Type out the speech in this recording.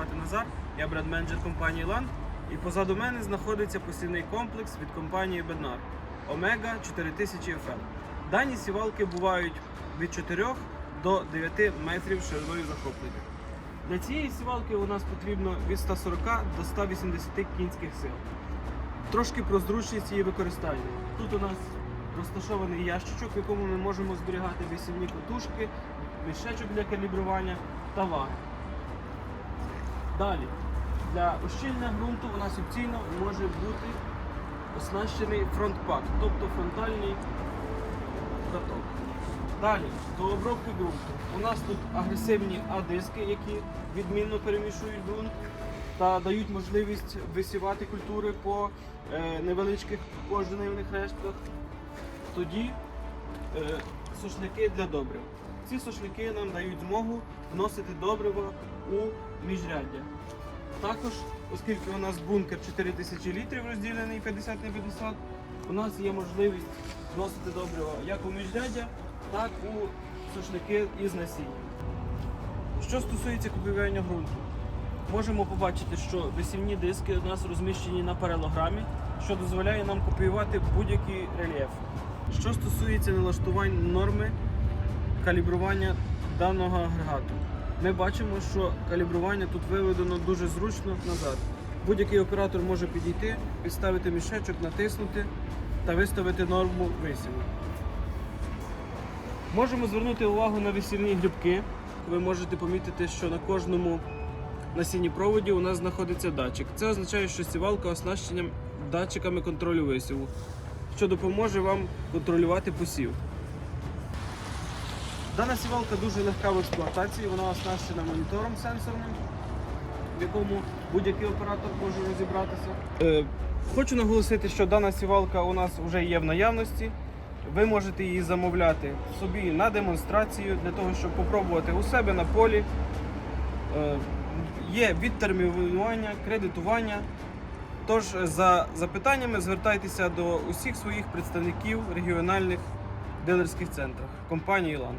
звати Назар, я бренд-менеджер компанії LAN. І позаду мене знаходиться посівний комплекс від компанії Bednar Omega 4000 FM. Дані сівалки бувають від 4 до 9 метрів шириною захоплення. Для цієї сівалки у нас потрібно від 140 до 180 кінських сил. Трошки про зручність її використання. Тут у нас розташований ящичок, в якому ми можемо зберігати висівні котушки, мішечок для калібрування та ваги. Далі, для ощільнення ґрунту у нас опційно може бути оснащений фронтпак, тобто фронтальний каток. Далі, до обробки ґрунту. У нас тут агресивні А-диски, які відмінно перемішують ґрунт та дають можливість висівати культури по е, невеличких пожнивних рештках. Тоді е, сушники для добрив. Ці сушники нам дають змогу вносити добрива у міжряддя. Також, оскільки у нас бункер 4000 літрів розділений 50 на 50, у нас є можливість вносити добрива як у міжряддя, так у сушники із насінням. Що стосується копіювання ґрунту, можемо побачити, що висівні диски у нас розміщені на паралограмі, що дозволяє нам копіювати будь-який рельєф. Що стосується налаштувань норми калібрування даного агрегату, ми бачимо, що калібрування тут виведено дуже зручно назад. Будь-який оператор може підійти, підставити мішечок, натиснути та виставити норму висіву. Можемо звернути увагу на висівні грибки. Ви можете помітити, що на кожному насінні проводі у нас знаходиться датчик. Це означає, що сівалка оснащена датчиками контролю висіву, що допоможе вам контролювати посів. Дана сівалка дуже легка в експлуатації, вона оснащена монітором сенсорним, в якому будь-який оператор може розібратися. Е, хочу наголосити, що дана сівалка у нас вже є в наявності. Ви можете її замовляти собі на демонстрацію для того, щоб попробувати у себе на полі. Е, є відтермінування, кредитування. Тож за запитаннями звертайтеся до усіх своїх представників регіональних дилерських центрах компанії «Лан».